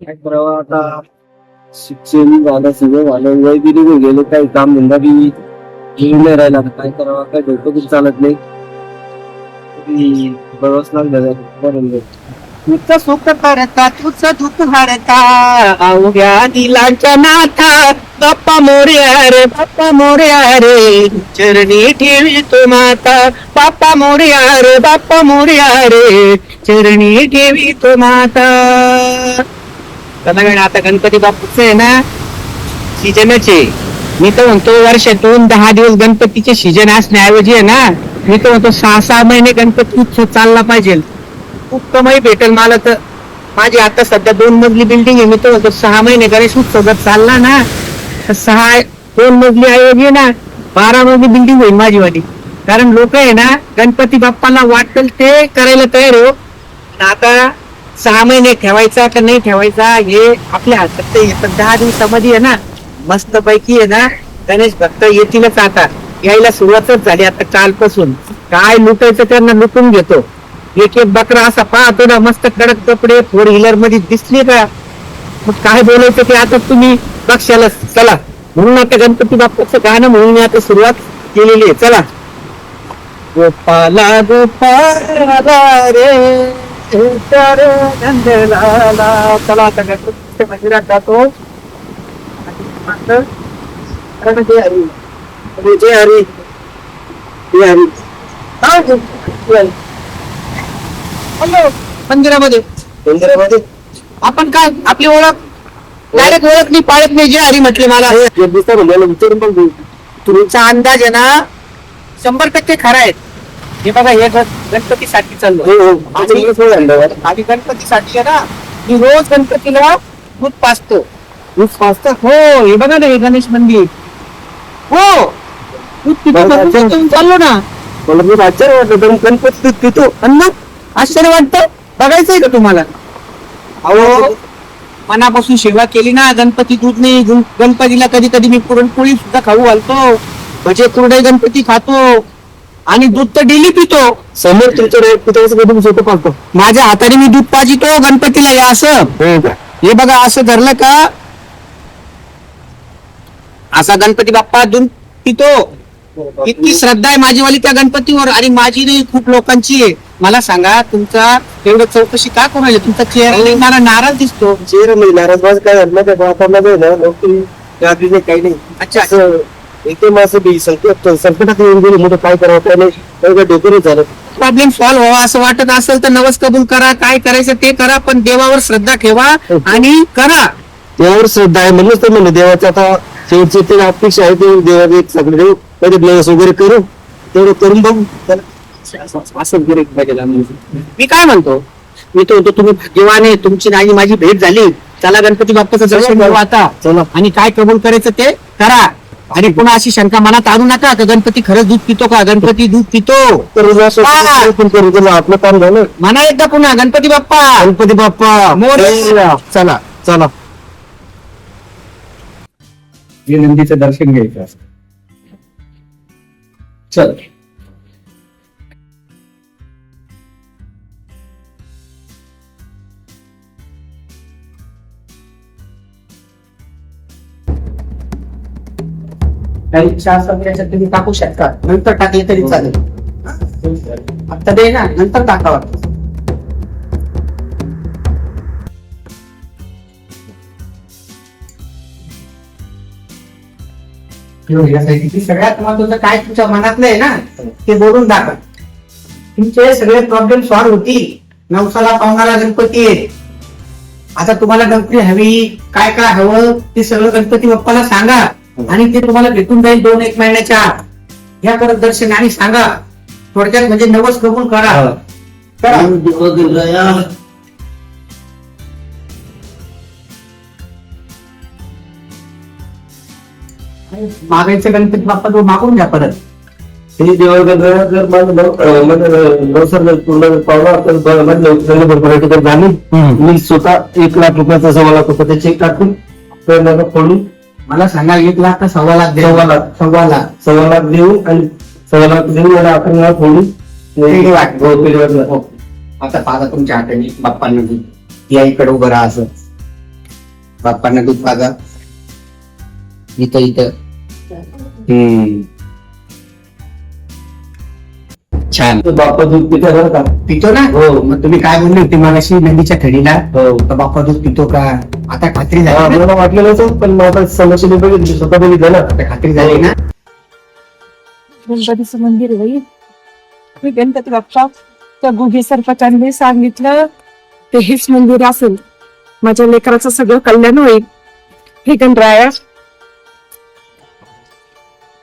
काय करावं आता? शिक्षण झालं सगळं झालं. वय बी निघून गेले? काही काम धंदा बी येऊन नाही राहिला आता? काय करावं? काय डोकं बी चालत नाही. बरोबर लागलं बरं तुझं सुख करता तुझं दुःख हरता अवघ्या दिलांच्या नाथा. बाप्पा मोर्या रे बाप्पा मोर्या रे चरणी ठेवी तो माता. बाप्पा मोर्या रे बाप्पा मोर्या रे चरणी ठेवी तो माता. त्याला आता गणपती बाप्पाचं आहे ना सीजनच आहे. मी तर म्हणतो वर्षातून दहा दिवस गणपतीचे सीजन असण्याऐवजी आहे ना मी तर म्हणतो सहा सहा महिने गणपती उत्सव चालला पाहिजे. खूप कमाई भेटेल मला तर. माझी आता सध्या दोन मजली बिल्डिंग आहे मी तर म्हणतो सहा महिने गणेश उत्सव जर चालला ना तर सहा दोन मजली ऐवजी ना बारा मजली बिल्डिंग होईल माझी वाली. कारण लोक आहे ना गणपती बाप्पाला वाटेल ते करायला तयार हो. आता सहा महिने ठेवायचा का नाही ठेवायचा हे आपल्या हातात येतात दहा दिवसामध्ये आहे ना मस्त पैकी आहे ना गणेश भक्त येतीलच आता. यायला सुरुवातच झाली आता कालपासून. काय लुटायचं त्यांना लुटून घेतो. एक एक बकरा असा पाहतो ना मस्त कडक कपडे फोर व्हीलरमध्ये दिसले का? मग काय बोलायचं ते आता तुम्ही? बक्षाला चला. म्हणून आता गणपती बाप्पाचं गाणं म्हणून मी आता सुरुवात केलेली आहे. चला. गोपाला गोपाला रे चला आता गणपतीच्या मंदिरात जातो आणि मात्र कारण जय हरी अरे जय हरी जय हरी जय हरी. हॅलो मंदिरामध्ये मंदिरामध्ये आपण काय आपली ओळख? डायरेक्ट ओळख नाही पाळत नाही जे हरी म्हटले मला. विचारून बघ तुमचा अंदाज आहे ना शंभर टक्के खरा आहे. हे बघा हे गण- गणपतीसाठी चाललो हो हो. आणि- गणपतीसाठी आहे ना मी रोज गणपतीला दूध पाचतो ऊस पाचता हो हे बघा ना हे गणेश मंदिर. हो. दूध पितो चाललो ना. मला मी आश्चर्य वाटलं गणपती दूध पितो. अन्न आश्चर्य वाटतं? बघायचंय का तुम्हाला? अहो मनापासून सेवा केली ना गणपती दूध नाही गण- गणपतीला कधी कधी मी पुरणपोळी सुद्धा खाऊ घालतो. भजे कुरडे गणपती खातो. आणि दूध तर डेली पितो. समोर तुमच्या पिताचं कधी स्वतः पाहतो माझ्या हाताने मी दूध पाजितो गणपतीला हे असं. हो हे बघा असं धरलं का असा गणपती बाप्पा दूध पितो. इतकी श्रद्धा आहे माझीवाली त्या गणपतीवर आणि माझी नाही खूप लोकांची आहे. मला सांगा तुमचा एवढं चौकशी का करू राहिले? तुमचा चेहरा मला नाराज दिसतो. चेहरा म्हणजे नाराज माझं काय झालं माझं गादी नाही काही नाही. अच्छा एकदम असं बी संकट संकटात येऊन गेलं मोठं काय करावं काय नाही काही डोकं झालं. प्रॉब्लेम सॉल्व्ह व्हावा असं वाटत असेल तर नवस कबूल करा काय करायचं ते करा पण देवावर श्रद्धा ठेवा आणि करा. देवावर श्रद्धा आहे म्हणूनच तर म्हणलं देवाचं आता शेवटची ते अपेक्षा आहे ते देवाचे एक सगळे देऊ कधी ब्लस वगैरे करू तेवढं करून बघू. त्याला असं वगैरे पाहिजे. मी काय म्हणतो? मी तो म्हणतो तुम्ही भाग्यवान आहे तुमची आणि माझी भेट झाली. चला गणपती बाप्पाचं दर्शन घेऊ आता. चला. आणि काय कबूल करायचं ते करा. आणि पुन्हा अशी शंका मनात आणू नका का गणपती खरंच दूध पितो का? गणपती दूध पितो. हा. आपलं काम झालं. म्हणा एकदा पुन्हा गणपती बाप्पा. गणपती बाप्पा. मोरया. चला चला. नंदीचं दर्शन घ्यायचं चल. काही इच्छा असेल त्याच्यात तुम्ही टाकू शकता. नंतर टाकले तरी चालेल. आता दे ना नंतर टाकावा सगळ्यात महत्वाचं काय तुमच्या मनातलं आहे ना ते बोलून दाखवा. तुमचे सगळे प्रॉब्लेम सॉल्व्ह होतील. नवसाला पावणारा गणपती आहे. आता तुम्हाला गणपती हवी काय काय हवं ते सगळं गणपती बाप्पाला सांगा. आणि ते तुम्हाला भेटून जाईल दोन एक महिन्याच्या आत. घ्या करत दर्शन आणि सांगा. थोडक्यात म्हणजे नवस कबूल करा. करा. आणि मागायचं गणपती बाप्पा तो मागून घ्या परत. हे देवाला जर माझं नव- अं, माझं नवसर जर पूर्ण पावला तर ब- माझं नवसाला भरभराटी तर झाली मी स्वतः एक लाख रुपयाचा सव्वा लाख रुपयाचा चेक टाकून मला फोडून मला सांगा एक लाख का सव्वा लाख द्या सव्वा लाख. सव्वा लाख सव्वा लाख देऊन आणि सव्वा लाख देऊन आणि फोडून पेढी वाट. हो, वाटलं. हो. आता पाहा तुमच्या हाताने बाप्पांना या इकडे उभं राहा असं बाप्पांना दूध पाजा इथं इथं हम्म छान. बाप्पा दूध पिते बरं का? पितो ना? हो मग तुम्ही काय बोलले होते मगाशी नदीच्या खडीला हो. तर बाप्पा दूध पितो का? आता खात्री हा, झाली ना? मला वाटलेलं होतं पण मग आता समस्येने बघितली स्वतः बघितलं ना. आता खात्री झाली ना? गणपतीचं मंदिर आहे बाई. मी गणपती बाप्पा त्या गुगे सरपंचांनी सांगितलं ते हेच मंदिर असेल. माझ्या लेकराचं सगळं कल्याण होईल. हे गणराया.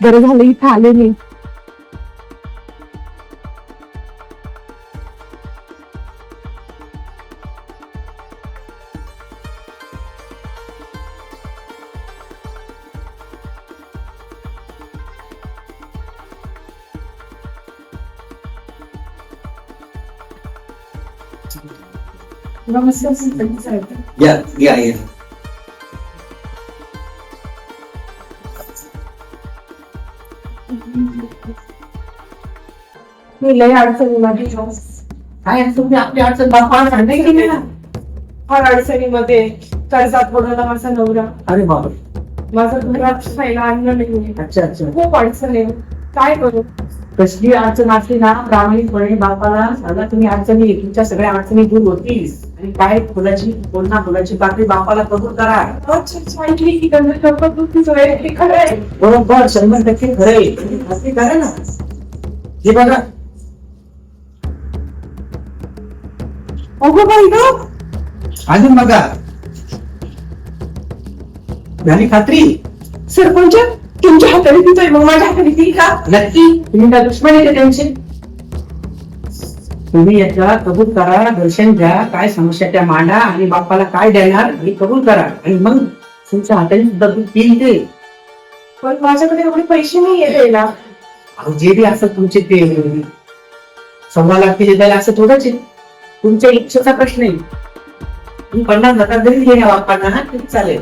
बरं झालं इथं आले मी. नमस्कार या या या मी लय अडचणीमध्ये आहे. तुम्ही आपली अडचण की नाही ना? फार अडचणीमध्ये कर्जात बुडाला माझा नवरा अरे बाप माझं घरात खायला अन्न नाही अच्छा अच्छा खूप अडचण आहे काय करू कसली अडचण असली ना प्रामाणिकपणे बापाला सांगा तुम्ही अडचणी तुमच्या सगळ्या अडचणी दूर होतील आणि काय फुलाची पाकळी बापाला कबूल करा. बरोबर शंभर टक्के खरं आहे. करा ना. हे बघा. अगो बाई ग. अजून बघा. झाली खात्री? सरपंच तुमच्या हाताने देतोय मग माझ्या हाताने देईल का? नक्की. तुम्ही काय दुश्मन आहे त्यांचे? तुम्ही याचा कबूल करा दर्शन घ्या काय समस्या त्या मांडा आणि बाप्पाला काय देणार हे कबूल करा. आणि मग तुमच्या हाताने सुद्धा दूध पिल ते पण माझ्याकडे एवढे पैसे नाही द्यायला. अहो, जे बी असं तुमचे ते सव्वा लाख दिले त्याला असं थोडंच आहे. तुमच्या इच्छेचा प्रश्न आहे. तुम्ही पन्नास हजार जरी दिले बाप्पांना ना तरी चालेल.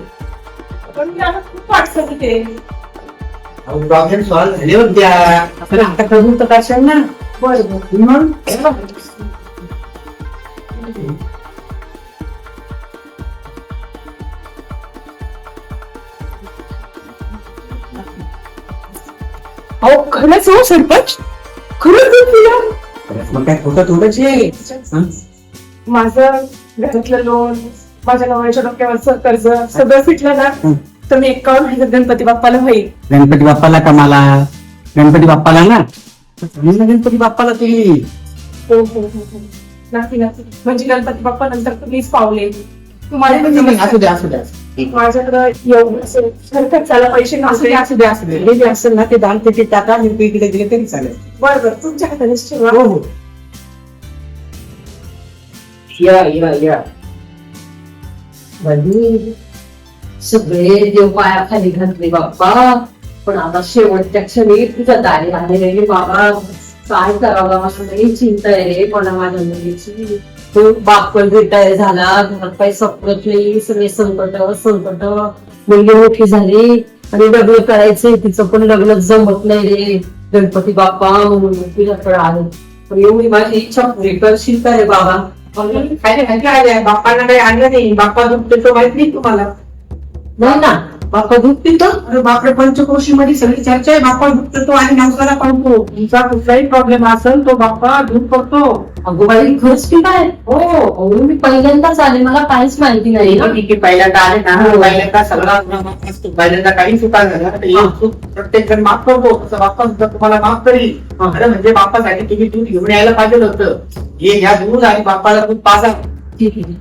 पण मी आता खूप अडचण येते प्रॉब्लेम सॉल्व्ह झाले होत्या पण आता कबूल तर करशाल ना. बरं मग अहो खरंच हो सरपंच खरंच? मग काय खोटं थोडंच आहे हं? माझं घरातलं लोन माझ्या नवऱ्याच्या डोक्यावरचं कर्ज सगळं फिटलं ना हं. तर मी एकावन्न हजार गणपती बाप्पाला होईल गणपती बाप्पाला कमाला गणपती बाप्पाला ना मग गणपती बाप्पाला तुम्ही हो हो हो हो. नक्की नक्की म्हणजे गणपती बाप्पा नंतर तुम्हीच पावले. तुम्हाला नाही, नाही, असू द्या असू द्या माझ्याकडे असेल खर्चाला पैसे असू द्या असू द्या असू द्या. हे जे असेल ना ते दान पेटीत टाका आणि ते इकडे दिले तरी चालेल. बरं बरं तुमच्या हातानेच ठेवा. हो हो. या या या. बंदी सगळे देव पायाखाली घातले बाप्पा. पण आता शेवटच्या क्षणी तुझ्या दारी आले रे बाबा काय करावं? असं नाही चिंता आहे रे पण माझ्या मुलीची. तो बाप पण रिटायर झाला घरात काही सपनत नाही सगळे संकट संकट मुलगी मोठी झाली आणि लग्न करायचंय तिचं पण लग्न जमत नाही रे. गणपती बाप्पा म्हणून तुझ्याकडे आले पण एवढी माझी इच्छा पुरी करशील का रे बाबा? काय काय बाप्पांना काही आणलं नाही. बाप्पा दुखते पितो माहीत नाही तुम्हाला. नाही ना. बाप्पा दूध पितो अरे बापरे पंचकोशी मध्ये सगळी चर्चा आहे. बाप्पा दूध पितो आणि नवसाला पडतो तुमचा कुठलाही प्रॉब्लेम असेल तो बाप्पा दूध पडतो अगो बाई खरंच की काय हो अहो, मी पहिल्यांदाच आले. मला काहीच माहिती नाही. ना ठीक आहे. पहिल्यांदा आले ना. पहिल्यांदा सगळा गुन्हा माफ असतो. पहिल्यांदा काही चुका झाल्या. तर एक चूक प्रत्येक जण माफ करतो. तसं बाप्पा सुद्धा तुम्हाला माफ करील. अरे म्हणजे बाप्पासाठी तुम्ही दूध घेऊन यायला पाहिजे होतं. हे घ्या दूध आणि बाप्पाला दूध पाजा. ठीक आहे.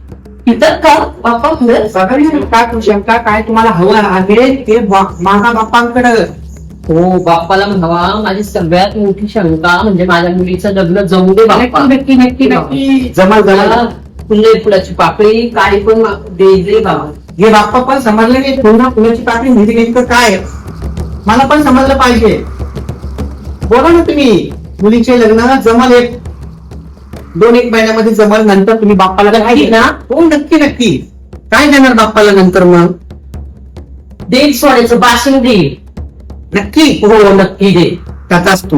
पितात का बाप्पा खरंच सगळी शंका शंका काय तुम्हाला हवं आहे? ते मागा बाप्पांकडे हो बाप्पाला म्हणावा. माझी सगळ्यात मोठी शंका म्हणजे माझ्या मुलीचं लग्न जमू दे बाप्पा. नक्की नक्की नक्की जमा जमा मला फुले फुलाची पाकळी काही पण दे दे बाबा. हे बाप्पा पण समजलं नाही. पूर्ण फुलाची पाकळी म्हणजे नेमकं काय? मला पण समजलं पाहिजे. बोला ना तुम्ही. मुलीचे लग्न जमल. एक दोन एक महिन्यामध्ये जमल नंतर तुम्ही बाप्पाला काय ना? हो नक्की नक्की. काय देणार बाप्पाला नंतर मग? दे सोन्याचं बाशिंग दे नक्की? हो नक्की दे त्याचाच तू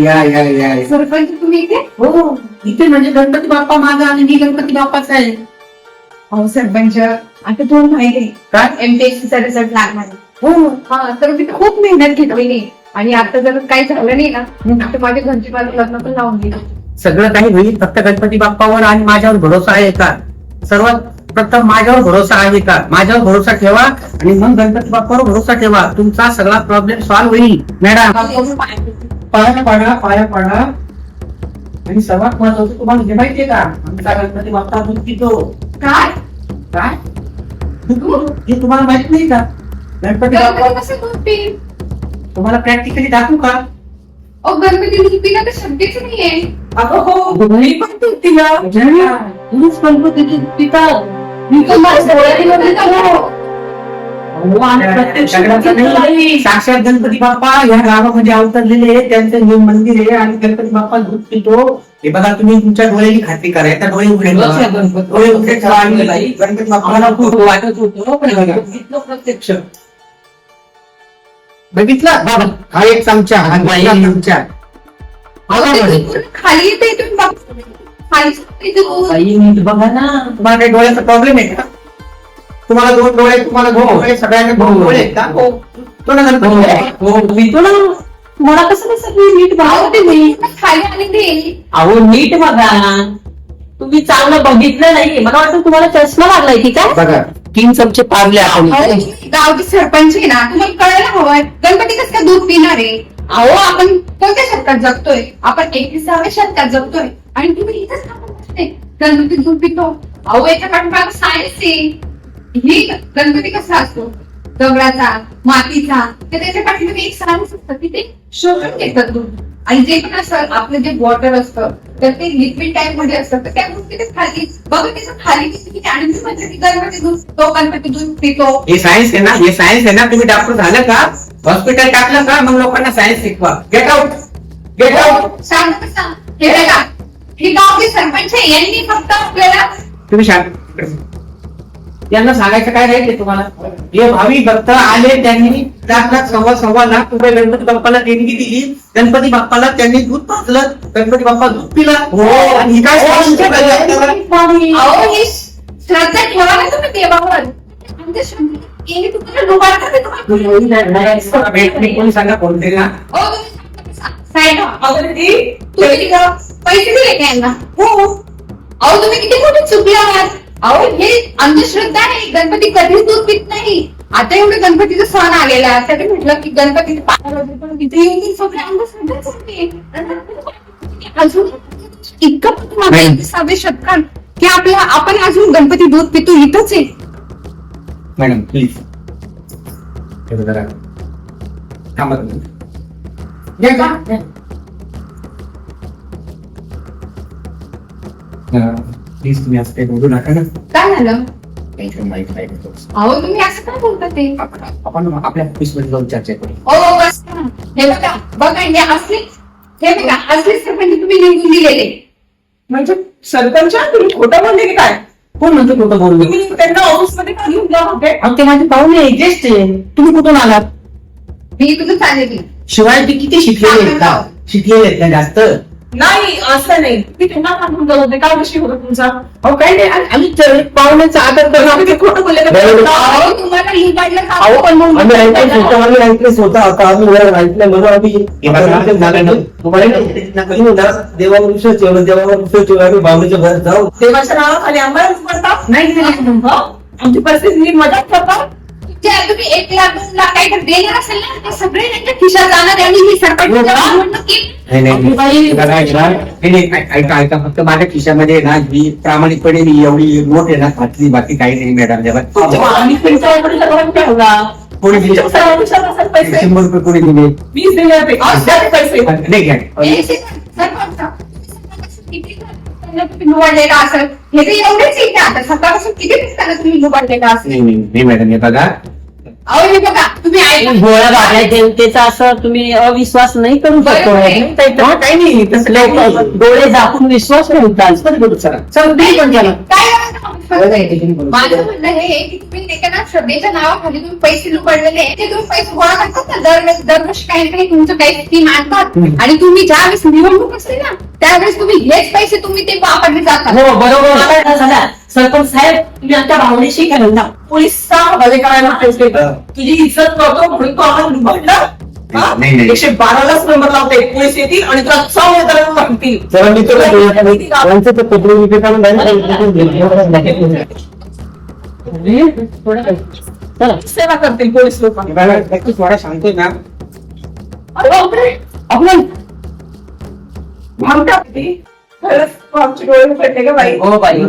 या या या. या. सरपंच तुम्ही इथे? हो इथे म्हणजे गणपती बाप्पा माझा आणि मी गणपती बाप्पाचा आहे. अहो सरपंच. आता तुम्हाला माहिती काय? आहे एमपीएससी चा रिझल्ट लागणार आहे. हो. हा तर मी खूप मेहनत घेतलेली आणि आता जर काही झालं नाही ना तर माझ्या घरची माझं लग्न पण लावून दिलं सगळं काही होईल फक्त गणपती बाप्पावर आणि माझ्यावर भरोसा आहे का? सर्वात प्रथम माझ्यावर भरोसा आहे का? माझ्यावर भरोसा ठेवा आणि मग गणपती बाप्पावर भरोसा ठेवा. तुमचा सगळा प्रॉब्लेम सॉल्व्ह होईल. मॅडम. पाया पडा पाया पडा. आणि सर्वात महत्वाचं तुम्हाला हे माहितीये का आमचा गणपती बाप्पा दूध पितो. काय? काय? हे तुम्हाला माहीत नाही का? गणपती बाप्पा तुम्हाला प्रॅक्टिकली दाखवू का? अहो गणपती तर नाहीये. अगं हो मी पण मी माझ्या डोळ्याने बघितलं. अहो, आणि नाही. नाही. साक्षात गणपती बाप्पा या गावामध्ये अवतरलेले आहे. त्यांचं हे मंदिर आहे आणि गणपती बाप्पा दूध पितो. हे बघा तुम्ही तुमच्या डोळ्याची खात्री करा. आता डोळे उघडे गणपती. डोळे उघडे ठेवा. आणि गणपती आम्हाला बाप्पा खूप वाटत होतं. पण बघितलं प्रत्यक्ष. बघितलं? बाबा हा एक चमचा हा दुसरा चमचा. खाली येते इथून बघ. खाली येते दूध. बाई नीट बघा ना. तुम्हाला काही डोळ्याचा प्रॉब्लेम आहे का? तुम्हाला दोन डोळे तुम्हाला दोन डोळे सगळ्यांना दोन डोळे आहेत का? हो. तो ना गणपती बाप्पा. हो ना तुम्हाला कसं सगळी नीट बघा. ते खाली आली ते. अहो नीट बघा. तुम्ही चांगलं बघितलं नाही. मला वाटतं तुम्हाला चष्मा लागलाय की काय बघा. तीन चमचे पारले आपण. अहो, गावचे सरपंच आहे ना तुम्हाला कळायला हवंय गणपती कसं काय दूध पिणार आहे? अहो आपण कोणत्या शतकात जगतोय? आपण एकविसाव्या शतकात जगतोय. आणि तुम्ही इथेच थांबून बसले. गणपती दूध पितो. अहो याच्या पाठीमागे सायन्स आहे. ही गणपती कसा असतो? दगडाचा मातीचा तर त्याच्या पाठीमागे एक सायन्स असतं. की ते शोधून घेतात दूध. आणि जे पण असतं आपलं जे वॉटर असतं तर ते लिक्विड टाईपमध्ये असतं तर त्या गोष्टी ते खाली बघा त्याचं खाली किती तुम्ही म्हणता की गणपती दूध तो गणपती दूध पितो. हे सायन्स आहे ना हे सायन्स आहे ना तुम्ही डॉक्टर झालं का? हॉस्पिटल टाकलं का? मग लोकांना सायन्स शिकवा. गेट आउट गेट आउट सांग कसा हे बघा हे गावचे सरपंच यांनी फक्त आपल्याला तुम्ही सांग यांना सांगायचं काय राहील तुम्हाला? हे भावी भक्त आले त्यांनी लाख लाख सव्वा सव्वा लाख रुपये गणपती बाप्पाला देणगी दिली. गणपती बाप्पाला त्यांनी दूध पाजलं. गणपती बाप्पा दूध पिला हो. आणि ही काय ही श्रद्धा ठेवा ना तुम्ही देवावर. कोणी सांगा कोणते ना? पैसे दिले का यांना? हो. अहो तुम्ही किती मोठे चुकले आहात अहो हे अंधश्रद्धा आहे गणपती कधीच दूध पित नाही आता एवढे गणपतीचा सण आलेला आहे त्याने म्हटलं की गणपतीचे पाण्याला पण तिथे येऊन ती सगळी अंधश्रद्धाच होती. अजून इतकं. एकविसाव्या शतकात की आपल्या आपण अजून गणपती दूध पितो इथंच आहे मॅडम प्लीज जरा थांबा तुम्ही. घ्या का? प्लीज तुम्ही असं काही बोलू नका ना काय झालं? टेन्शन माहिती नाही घेतो. अहो तुम्ही असं काय बोलता ते? आपण आपण आपल्या ऑफिसमध्ये जाऊन चर्चा करू. बस. हे बघा बघा हे असले हे बघा असले सरपंच तुम्ही निवडून दिलेले. म्हणजे सरपंच तुम्ही खोटं बोलले की काय? कोण म्हणतो खोटं बोललो तुम्ही त्यांना ऑफिसमध्ये का घेऊन जा? होते अहो, ते माझे पाहुणे आहे गेस्ट आहे तुम्ही कुठून आलात? मी सांगितली शिवाय ते किती शिकलेले आहेत का? शिकलेले आहेत का जास्त? नाही असं नाही. तुम्ही त्यांना का घेऊन जात होते काय विषय होता तुमचा? अहो काय नाही आम्ही- आम्ही तर पाहुण्याचा आदर तुम्ही करतो खोटं बोलले का? बरोबर. अहो तुम्हाला ही का? अहो पण मग आम्ही ऐकलं स्वतः आम्ही ऐकलं स्वतः आता आम्ही वर ऐकलं म्हणून आम्ही देवावर विश्वास ठेवला देवावर विश्वास ठेवला आम्ही बाबूच्या घरात जाऊ. देवाच्या नावाखाली आम्हाला नाही नाही आमची परिस्थिती मदत करता? जे तुम्ही एक लाख दोन लाख काही तर देणार असेल ना ते सगळे त्यांच्या खिशात जाणार आणि ही सरपंच निवडणुकीत नाही नाही नाही. बघा, ऐका. नाही, नाही, ऐ- ऐका ऐका फक्त माझ्या खिशामध्ये आहे ना मी प्रामाणिकपणे मी एवढी नोट आहे ना घातली बाकी काही नाही मॅडम एवढी सगळं ठेवला कोणी दिले तुमच्या सर्व विचार असेल पैसे शंभर रुपये कोणी दिले वीस दिले पैसे नाही घ्या हे सरपंच किती असेल? हे एवढेच येते आता. सकाळपासून किती दिवसाला तुम्ही निवडलेला असेल? नाही नाही नाही मॅडम हे बघा. अहो हे बघा तुम्ही ऐका. गोळ्या बाबल्या जनतेचा असं तुम्ही अविश्वास नाही करू शकतो. बरोबर आहे. हा, काही नाही तसं काही नाही. डोळे झाकून विश्वास ठेवतात चला. चला, तुम्ही पण चला. काय माझं म्हणणं हे आहे की तुम्ही ना श्रद्धेच्या नावाखाली तुम्ही पैसे लुकडलेले. ते तुम्ही पैसे गोळा करतात ना? दरवेळेस दरवर्षी काही काही तुमचं काही स्कीम आणतात. आणि तुम्ही ज्यावेळेस निवडणूक असते ना त्यावेळेस तुम्ही हेच पैसे तुम्ही ते वापरले जातात. हो बरोबर. झाला. सरपंच साहेब तुम्ही आमच्या भावनेशी करायला पाहिजे तुझी इज्जत करतो म्हणून तो आम्हाला नाही. एकशे बारालाच नंबर लावते पोलीस येतील आणि तुला तर सांगतील जरा मी तुला यांचं ते पत्र विक्री काढून द्या ना. सेवा करतील पोलीस लोक थोडा सांगतोय ना. किती? खरंच आमचे डोळे पडले का बाई. हो बाई.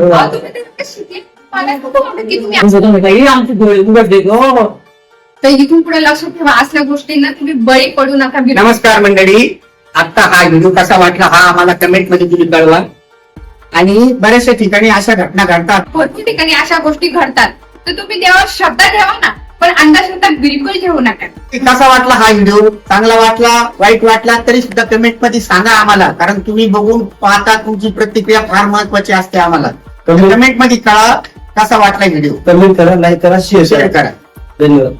आमचे डोळे उघडले हो तर इथून पुढे लक्षात ठेवा. असल्या गोष्टींना तुम्ही बळी पडू नका नमस्कार मंडळी. आता हा व्हिडिओ कसा वाटला हा आम्हाला कमेंटमध्ये तुम्ही कळवा. आणि बऱ्याचशा ठिकाणी अशा घटना घडतात. भरपूर ठिकाणी अशा गोष्टी घडतात. तर तुम्ही देवावर श्रद्धा ठेवा ना पण अंधश्रद्धा बिलकुल ठेवू नका. कसा वाटला हा व्हिडिओ? चांगला वाटला? वाईट वाटला? तरी सुद्धा कमेंटमध्ये सांगा आम्हाला. कारण तुम्ही बघून पाहता तुमची प्रतिक्रिया फार महत्वाची असते आम्हाला. कमेंटमध्ये कळा कसा वाटला व्हिडिओ. कमेंट करा लाईक करा शेअर करा. धन्यवाद.